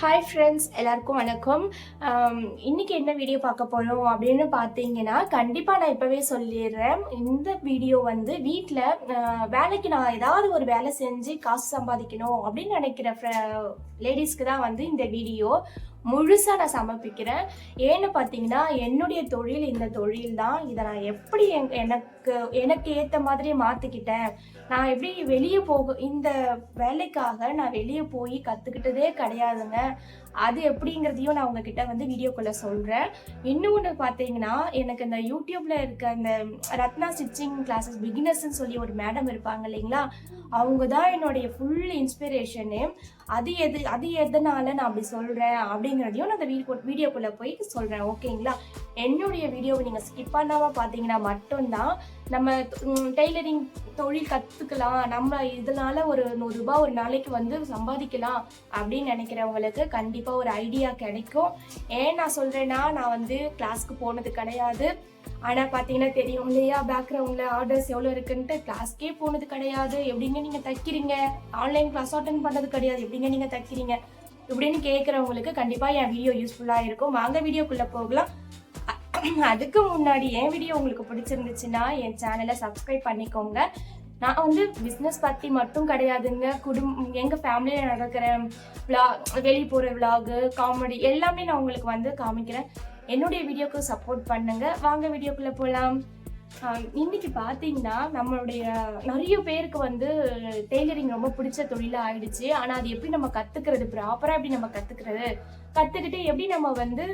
Hi friends எல்லாருக்கும் வணக்கம். இன்றைக்கி இன்னைக்கு என்ன வீடியோ பார்க்க போகிறோம் அப்படின்னு பார்த்தீங்கன்னா கண்டிப்பாக நான் இப்போவே சொல்லிடுறேன். இந்த வீடியோ வந்து வீட்டில் uh, வேலைக்கு நான் ஏதாவது ஒரு வேலை செஞ்சு காசு சம்பாதிக்கணும் அப்படின்னு நினைக்கிற லேடிஸ்க்கு தான் வந்து இந்த வீடியோ முழுசாக நான் சமர்ப்பிக்கிறேன். ஏன்னு பார்த்தீங்கன்னா என்னுடைய தொழில் இந்த தொழில் தான். இதை நான் எப்படி எனக்கு எனக்கு ஏற்ற மாதிரி மாற்றிக்கிட்டேன் நான் எப்படி வெளியே போக இந்த வேலைக்காக நான் வெளியே போய் கற்றுக்கிட்டதே கிடையாதுங்க. அது எப்படிங்கிறதையும் நான் உங்ககிட்ட வந்து வீடியோக்குள்ளே சொல்கிறேன் இன்னொன்று பார்த்தீங்கன்னா எனக்கு இந்த யூடியூப்பில் இருக்க அந்த ரத்னா ஸ்டிச்சிங் கிளாஸஸ் பிகினர்ஸ்ன்னு சொல்லி ஒரு மேடம் இருப்பாங்க இல்லைங்களா? அவங்க தான் என்னுடைய ஃபுல் இன்ஸ்பிரேஷனு அது எது அது எதனால நான் அப்படி சொல்கிறேன் அப்படி அப்படிங்கிறதையும் நான் அந்த வீடியோ வீடியோக்குள்ளே போய் சொல்கிறேன் ஓகேங்களா? என்னுடைய வீடியோவை நீங்கள் ஸ்கிப் பண்ணாமல் பார்த்தீங்கன்னா மட்டும்தான் நம்ம டெய்லரிங் தொழில் கற்றுக்கலாம் நம்ம இதனால் ஒரு நூறுரூபா ஒரு நாளைக்கு வந்து சம்பாதிக்கலாம் அப்படின்னு நினைக்கிறவங்களுக்கு கண்டிப்பாக ஒரு ஐடியா கிடைக்கும். ஏன் நான் சொல்கிறேன்னா நான் வந்து கிளாஸ்க்கு போனது கிடையாது. ஆனால் பார்த்தீங்கன்னா தெரியும் இல்லையா பேக்ரவுண்டில் ஆர்டர்ஸ் எவ்வளோ இருக்குன்ட்டு கிளாஸ்க்கே போனது கிடையாது. எப்படிங்க நீங்கள் தைக்கிறீங்க? ஆன்லைன் கிளாஸ் அட்டன் பண்ணது கிடையாது. எப்படிங்க நீங்கள் தைக்கிறீங்க? இப்படின்னு கேட்குறவங்களுக்கு கண்டிப்பாக என் வீடியோ யூஸ்ஃபுல்லாக இருக்கும். வாங்க வீடியோக்குள்ளே போகலாம். அதுக்கு முன்னாடி என் வீடியோ உங்களுக்கு பிடிச்சிருந்துச்சுன்னா என் சேனலை சப்ஸ்கிரைப் பண்ணிக்கோங்க. நான் வந்து பிஸ்னஸ் பற்றி மட்டும் கிடையாதுங்க. குடும்பம் எங்கள் ஃபேமிலியில் நடக்கிற விளா வெளியே போகிற விலாகு காமெடி எல்லாமே நான் உங்களுக்கு வந்து காமிக்கிறேன். என்னுடைய வீடியோக்கு சப்போர்ட் பண்ணுங்க. வாங்க வீடியோக்குள்ளே போகலாம் இன்னைக்கு பார்த்தீங்கன்னா நம்மளுடைய நிறைய பேருக்கு வந்து டெய்லரிங் ரொம்ப பிடிச்ச தொழிலாக ஆயிடுச்சு. ஆனால் அது எப்படி நம்ம கற்றுக்கிறது ப்ராப்பராக எப்படி நம்ம கற்றுக்கிறது கற்றுக்கிட்டு எப்படி நம்ம வந்து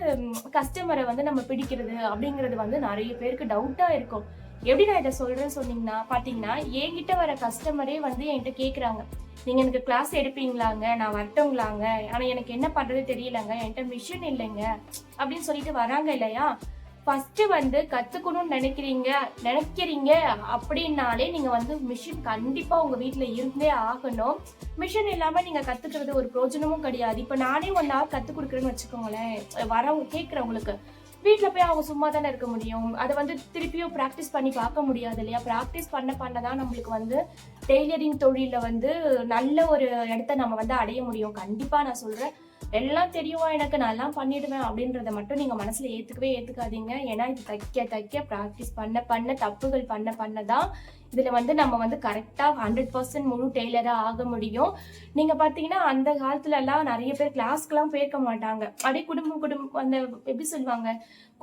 கஸ்டமரை வந்து நம்ம பிடிக்கிறது அப்படிங்கிறது வந்து நிறைய பேருக்கு டவுட்டாக இருக்கும். எப்படி நான் இதை சொல்கிறேன்னு சொன்னீங்கன்னா பார்த்தீங்கன்னா என்கிட்ட வர கஸ்டமரே வந்து என்கிட்ட கேட்குறாங்க நீங்கள் எனக்கு கிளாஸ் எடுப்பீங்களாங்க? நான் வரட்டுங்களாங்க? ஆனால் எனக்கு என்ன பண்ணுறது தெரியலங்க. என்கிட்ட மிஷின் இல்லைங்க. அப்படின்னு சொல்லிட்டு வராங்க இல்லையா? ஃபர்ஸ்ட் வந்து கத்துக்கணும்னு நினைக்கிறீங்க நினைக்கிறீங்க அப்படின்னாலே நீங்க வந்து மிஷின் கண்டிப்பா உங்க வீட்டில் இருந்தே ஆகணும். மிஷின் இல்லாம நீங்க கத்துக்கிறது ஒரு பிரோஜனமும் கிடையாது. இப்ப நானே ஒன் ஹவர் கத்து கொடுக்குறேன்னு வச்சுக்கோங்களேன். வரவங்க கேட்கறவங்களுக்கு வீட்டில் போய் அவங்க சும்மா தானே இருக்க முடியும். அதை வந்து திருப்பியும் ப்ராக்டிஸ் பண்ணி பார்க்க முடியாது இல்லையா? ப்ராக்டிஸ் பண்ண பண்ண தான் நம்மளுக்கு வந்து டெய்லரிங் தொழிலில் வந்து நல்ல ஒரு இடத்த நம்ம வந்து அடைய முடியும். கண்டிப்பாக நான் சொல்கிறேன் எல்லாம் தெரியுமா எனக்கு நல்லா பண்ணிடுவேன் அப்படின்றத மட்டும் நீங்கள் மனசில் ஏற்றுக்கவே ஏற்றுக்காதீங்க ஏன்னா இது தைக்க தைக்க ப்ராக்டிஸ் பண்ண பண்ண தப்புகள் பண்ண பண்ண தான் இதில் வந்து நம்ம வந்து கரெக்டாக ஹண்ட்ரட் பர்சன்ட் முழு டெய்லராக ஆக முடியும். நீங்கள் பார்த்தீங்கன்னா அந்த காலத்துலலாம் நிறைய பேர் கிளாஸ்க்குலாம் போயிருக்க மாட்டாங்க. அப்படியே குடும்பம் குடும்பம் அந்த எப்படி சொல்லுவாங்க?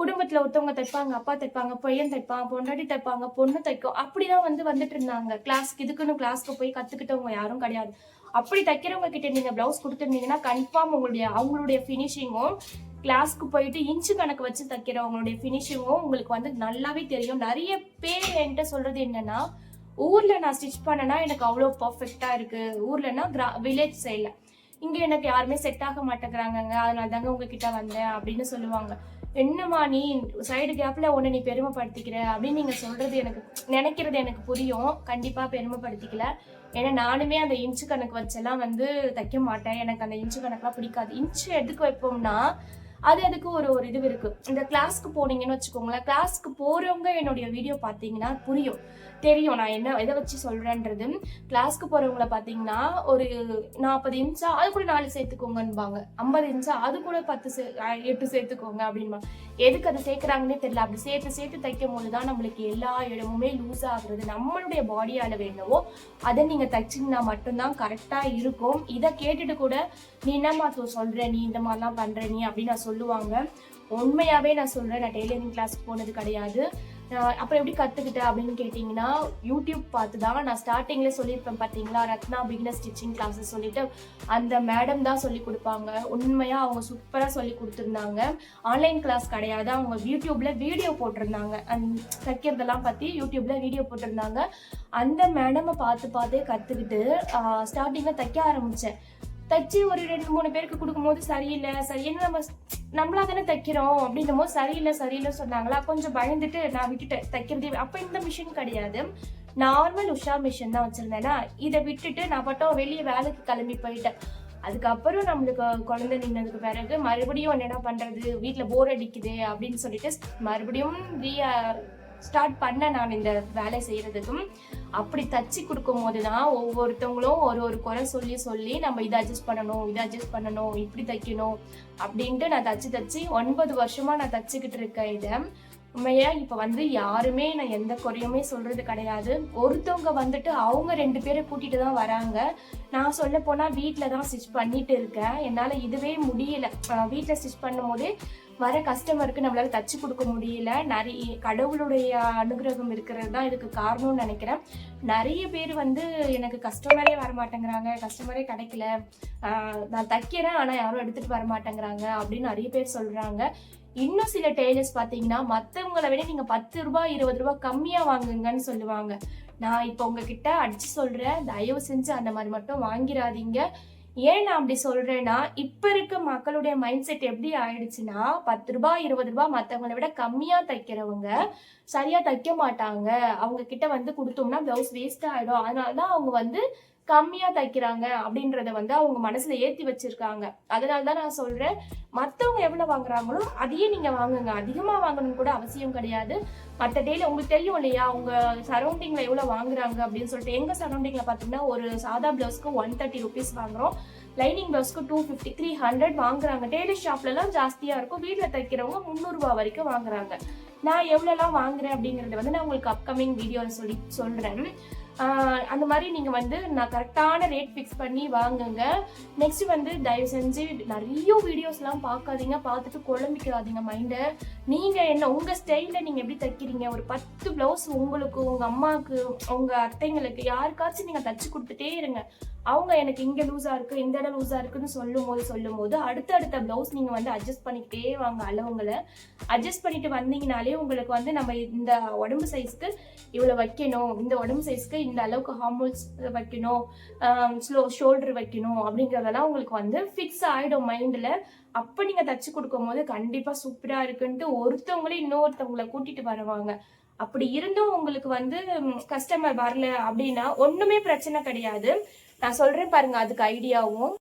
குடும்பத்தில் ஒருத்தவங்க தைப்பாங்க அப்பா தைப்பாங்க பையன் தைப்பான் பொண்டாட்டி தைப்பாங்க பொண்ணு தைக்கும். அப்படிதான் வந்து வந்துட்டு இருந்தாங்க. கிளாஸ்க்கு இதுக்குன்னு கிளாஸ்க்கு போய் கற்றுக்கிட்டவங்க யாரும் கிடையாது. அப்படி தைக்கிறவங்க கிட்ட நீங்கள் ப்ளவுஸ் கொடுத்துருந்தீங்கன்னா கன்ஃபார்ம் உங்களுடைய அவங்களுடைய ஃபினிஷிங்கும் கிளாஸ்க்கு போயிட்டு இன்ச்சு கணக்கு வச்சு தைக்கிறவங்களுடைய ஃபினிஷிங்கும் உங்களுக்கு வந்து நல்லாவே தெரியும். நிறைய பேர் என்கிட்ட சொல்றது என்னன்னா ஊர்ல நான் ஸ்டிச் பண்ணனா எனக்கு அவ்வளோ பர்ஃபெக்டா இருக்கு. ஊர்லன்னா கிரா வில்லேஜ் சைடில் இங்க எனக்கு யாருமே செட் ஆக மாட்டேங்கிறாங்கங்க. அதனால தாங்க உங்ககிட்ட வந்தேன் அப்படின்னு சொல்லுவாங்க. என்னம்மா நீ சைடு கேப்ல உன்னை நீ பெருமைப்படுத்திக்கிற அப்படின்னு நீங்க சொல்றது எனக்கு நினைக்கிறது எனக்கு புரியும். கண்டிப்பா பெருமைப்படுத்திக்கல. ஏன்னா நானுமே அந்த இன்ச்சு கணக்கு வச்செல்லாம் வந்து தைக்க மாட்டேன். எனக்கு அந்த இன்ச்சு கணக்குலாம் பிடிக்காது. இன்ச்சு எதுக்கு வைப்போம்னா அது அதுக்கு ஒரு ஒரு இது இருக்கு. இந்த கிளாஸ்க்கு போனீங்கன்னு வச்சுக்கோங்களேன் கிளாஸ்க்கு போறவங்க என்னுடைய வீடியோ பார்த்தீங்கன்னா புரியும். தெரியும் நான் என்ன எதை வச்சு சொல்றேன்றது. கிளாஸ்க்கு போறவங்கள பார்த்தீங்கன்னா ஒரு நாற்பது இன்ச்சா அது கூட நாலு சேர்த்துக்கோங்கன்பாங்க. ஐம்பது இன்ச்சா அது கூட பத்து சே எட்டு சேர்த்துக்கோங்க அப்படின்பா. எதுக்கு அதை சேர்க்குறாங்கன்னே தெரியல. அப்படி சேர்த்து சேர்த்து தைக்கும் போது தான் நம்மளுக்கு எல்லா இடமுமே லூஸ் ஆகுறது. நம்மளுடைய பாடி அளவு என்னவோ அதை நீங்க தைச்சிங்கன்னா மட்டும்தான் கரெக்டா இருக்கும். இதை கேட்டுட்டு கூட நீ என்னம்மா தோ சொல்ற? நீ இந்த மாதிரிலாம் பண்ற? நீ அப்படின்னு நான் சொல்லுவாங்க. உண்மையாகவே நான் சொல்கிறேன் நான் டெய்லரிங் கிளாஸ்க்கு போனது கிடையாது. நான் அப்புறம் எப்படி கற்றுக்கிட்டேன் அப்படின்னு கேட்டிங்கன்னா யூடியூப் பார்த்து தான் நான் ஸ்டார்டிங்கில் சொல்லியிருப்பேன் பார்த்தீங்களா ரத்னா பிகினர் ஸ்டிச்சிங் கிளாஸஸ் சொல்லிட்டு அந்த மேடம் தான் சொல்லி கொடுப்பாங்க. உண்மையாக அவங்க சூப்பராக சொல்லி கொடுத்துருந்தாங்க. ஆன்லைன் கிளாஸ் கிடையாது. அவங்க யூடியூப்பில் வீடியோ போட்டிருந்தாங்க. அந்த தைக்கிறதெல்லாம் பற்றி யூடியூப்பில் வீடியோ போட்டிருந்தாங்க. அந்த மேடமை பார்த்து பார்த்தே கற்றுக்கிட்டு ஸ்டார்டிங்கில் தைக்க ஆரம்பித்தேன் தைச்சு ஒரு ரெண்டு மூணு பேருக்கு கொடுக்கும்போது சரியில்லை சரி என்ன நம்ம நம்மளா தானே தைக்கிறோம் அப்படின்னும் போது சரியில்லை சரியில்லை சொன்னாங்களா? கொஞ்சம் பயந்துட்டு நான் விட்டுட்டேன் தைக்கிறதே. அப்போ இந்த மிஷின் கிடையாது. நார்மல் உஷா மிஷின் தான் வச்சிருந்தேன்னா இதை விட்டுட்டு நான் மட்டும் வெளியே வேலைக்கு கிளம்பி போயிட்டேன். அதுக்கப்புறம் நம்மளுக்கு குழந்தை நின்னதுக்கு பிறகு மறுபடியும் என்ன பண்றது? வீட்டில் போர் அடிக்குது அப்படின்னு சொல்லிட்டு மறுபடியும் ரீ ஸ்டார்ட் பண்ணேன் நான் இந்த வேலை செய்யறதுக்கும் அப்படி தச்சு கொடுக்கும் போது தான் ஒவ்வொருத்தவங்களும் ஒரு ஒரு குறை சொல்லி சொல்லி நம்ம இதை அட்ஜஸ்ட் பண்ணணும் இதை அட்ஜஸ்ட் பண்ணணும் இப்படி தைக்கணும் அப்படின்ட்டு நான் தச்சு தச்சு ஒன்பது வருஷமா நான் தச்சுக்கிட்டு இருக்கேன் இதை. உண்மையாக இப்போ வந்து யாருமே நான் எந்த குறையுமே சொல்கிறது கிடையாது. ஒருத்தவங்க வந்துட்டு அவங்க ரெண்டு பேரை கூட்டிகிட்டு தான் வராங்க. நான் சொல்ல போனால் வீட்டில் தான் ஸ்டிச் பண்ணிட்டு இருக்கேன். என்னால் இதுவே முடியல. வீட்டில் ஸ்டிச் பண்ணும்போது வர கஸ்டமருக்கு நம்மளால் தச்சு கொடுக்க முடியல. நிறைய கடவுளுடைய அனுகிரகம் இருக்கிறது தான் இதுக்கு காரணம்னு நினைக்கிறேன். நிறைய பேர் வந்து எனக்கு கஸ்டமரே வரமாட்டேங்கிறாங்க. கஸ்டமரே கிடைக்கல. நான் தைக்கிறேன் ஆனால் யாரும் எடுத்துகிட்டு வர மாட்டேங்கிறாங்க அப்படின்னு நிறைய பேர் சொல்கிறாங்க இன்னும் சில டெய்லர்ஸ் பார்த்தீங்கன்னா மற்றவங்களை விட நீங்கள் பத்து ரூபாய் இருபது ரூபாய் கம்மியாக வாங்குங்கன்னு சொல்லுவாங்க. நான் இப்போ உங்ககிட்ட அடிச்சு சொல்கிறேன் தயவு செஞ்சு அந்த மாதிரி மட்டும் வாங்கிடாதீங்க ஏன் நான் அப்படி சொல்கிறேன்னா இப்போ இருக்க மக்களுடைய மைண்ட் செட் எப்படி ஆயிடுச்சுன்னா பத்து ரூபாய் இருபது ரூபாய் மற்றவங்களை விட கம்மியாக தைக்கிறவங்க சரியா தைக்க மாட்டாங்க. அவங்க கிட்ட வந்து கொடுத்தோம்னா பிளவுஸ் வேஸ்ட் ஆயிடும். அதனாலதான் அவங்க வந்து கம்மியா தைக்கிறாங்க அப்படின்றத வந்து அவங்க மனசுல ஏத்தி வச்சிருக்காங்க. அதனால தான் நான் சொல்றேன் மத்தவங்க எவ்வளவு வாங்குறாங்களோ அதையே நீங்க வாங்குங்க. அதிகமா வாங்கணும் கூட அவசியம் கிடையாது. மற்ற டேல உங்களுக்கு தெரியும் இல்லையா உங்க சரௌண்டிங்ல எவ்வளவு வாங்குறாங்க அப்படின்னு சொல்லிட்டு. எங்க சரௌண்டிங்ல பாத்தீங்கன்னா ஒரு சாதா பிளவுஸ்க்கு ஒன் தேர்ட்டி ருபீஸ் வாங்குறோம். லைனிங் பிளவுஸ்க்கு டூ ஃபிஃப்டி த்ரீ ஹண்ட்ரட் வாங்குறாங்க. டெய்லி ஷாப்லலாம் ஜாஸ்தியாக ஜாஸ்தியா இருக்கும். வீட்டில் தைக்கிறவங்க முந்நூறு வரைக்கும் வாங்குறாங்க. நான் எவ்வளோலாம் வாங்குறேன் அப்படிங்கறத வந்து நான் உங்களுக்கு அப்கமிங் வீடியோவில் சொல்லி சொல்கிறேன் அந்த மாதிரி நீங்கள் வந்து நான் கரெக்டான ரேட் ஃபிக்ஸ் பண்ணி வாங்குங்க. நெக்ஸ்ட் வந்து தயவு செஞ்சு நிறைய வீடியோஸ்லாம் பார்க்காதீங்க. பார்த்துட்டு குழம்பிக்காதீங்க மைண்டை நீங்கள் என்ன உங்கள் ஸ்டைலில் நீங்கள் எப்படி தைக்கிறீங்க? ஒரு பத்து ப்ளவுஸ் உங்களுக்கு உங்கள் அம்மாவுக்கு உங்கள் அத்தைங்களுக்கு யாருக்காச்சும் நீங்கள் தச்சு கொடுத்துட்டே இருங்க. அவங்க எனக்கு இங்கே லூஸாக இருக்குது இந்த இடம் லூஸாக இருக்குன்னு சொல்லும் போது சொல்லும் போது அடுத்தடுத்த ப்ளவுஸ் நீங்கள் வந்து அட்ஜஸ்ட் பண்ணிக்கிட்டே வாங்க அளவுங்களை. அட்ஜஸ்ட் பண்ணிட்டு வந்தீங்கனாலே உங்களுக்கு வந்து நம்ம இந்த உடம்பு சைஸ்க்கு இவ்வளோ வைக்கணும். இந்த உடம்பு சைஸ்க்கு இந்த அளவுக்கு ஹார்மோன்ஸ் வைக்கணும் ஸ்லோ ஷோல்டர் வைக்கணும் அப்படிங்கிறதெல்லாம் உங்களுக்கு வந்து ஃபிக்ஸ் ஆகிடும் மைண்டில். அப்போ நீங்கள் தச்சு கொடுக்கும் போது கண்டிப்பாக சூப்பராக இருக்குன்ட்டு ஒருத்தவங்களே இன்னொருத்தவங்களை கூட்டிகிட்டு வருவாங்க. அப்படி இருந்தும் உங்களுக்கு வந்து கஸ்டமர் வரல அப்படின்னா ஒன்றுமே பிரச்சனை கிடையாது. நான் சொல்கிறேன் பாருங்க அதுக்கு ஐடியாவும்